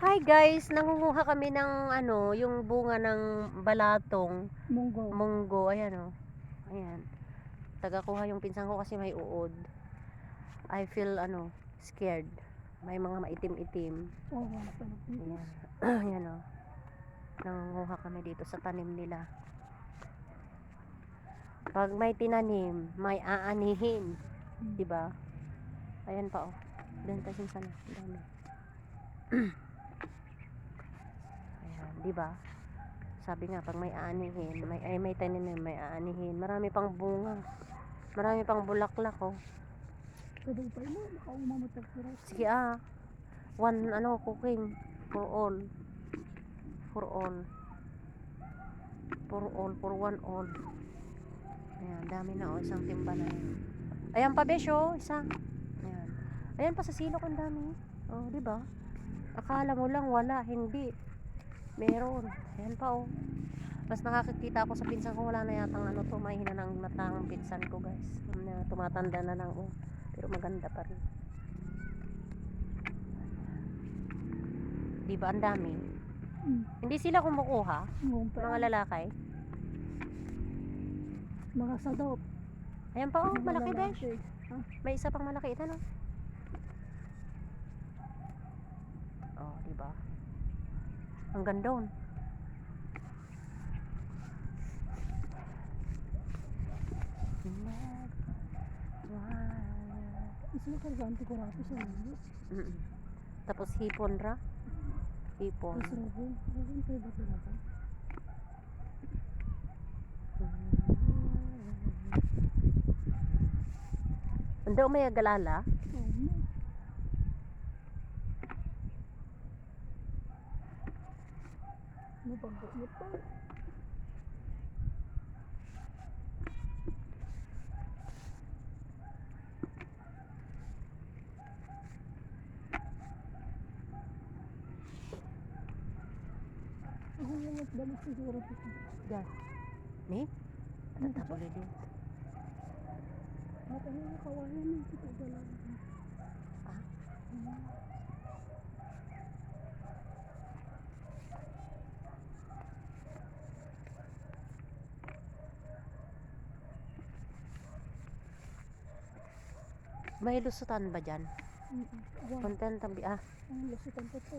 Hi guys, nangunguha kami ng ano, yung bunga ng balatong Munggo. munggo. Ayan oh. Ayan. Tagakuha yung pinsan ko kasi may uod. I feel ano, scared. May mga maitim-itim. Oh, wala pa Ayan. Ayan oh. Nangunguha kami dito sa tanim nila. Pag may tinanim, may aanihin. Hmm. Di ba? Ayan pa oh. Tayo sana. Dami. Di ba? Sabi nga pag may aanihin, may ay may tanim na may aanihin. Marami pang bunga. Marami pang bulaklak oh. Kadang pa mo, makaumamot ang siras. Sige ah. One ano cooking for all. For all. For all, for one all. Ayan, dami na oh, isang timba na yan. Ayan pa besyo, isa. Ayan. Ayan pa sa silok ang dami. Oh, di ba? Akala mo lang wala, hindi. Meron. Ayan pa oh. Mas nakakikita ako sa pinsan ko wala na yatang ano to, mahina ng mata ang pinsan ko guys. Na tumatanda na lang oh. Pero maganda pa rin. Di ba ang dami? Hmm. Hindi sila kumukuha, pa. mga lalaki. Mga sadop. Ayan pa oh, Mga malaki din. lalaki. May isa pang malaki ito no. Oh, di ba? Ang ganda oh. Isa ka ganti ko rapi mga. Mm-mm. Tapos hipon ra. Hipon. Rabon. Rabon pa iba talaga. Ando may agalala. Oh, mo. Mabanggot mo pa. Yung balik siguro sa Yan. Ni? Ano tapos yung kawayan ng kita dala. Ah? May lusutan ba dyan? Wow, Content tabi ah. ang lusutan ko to.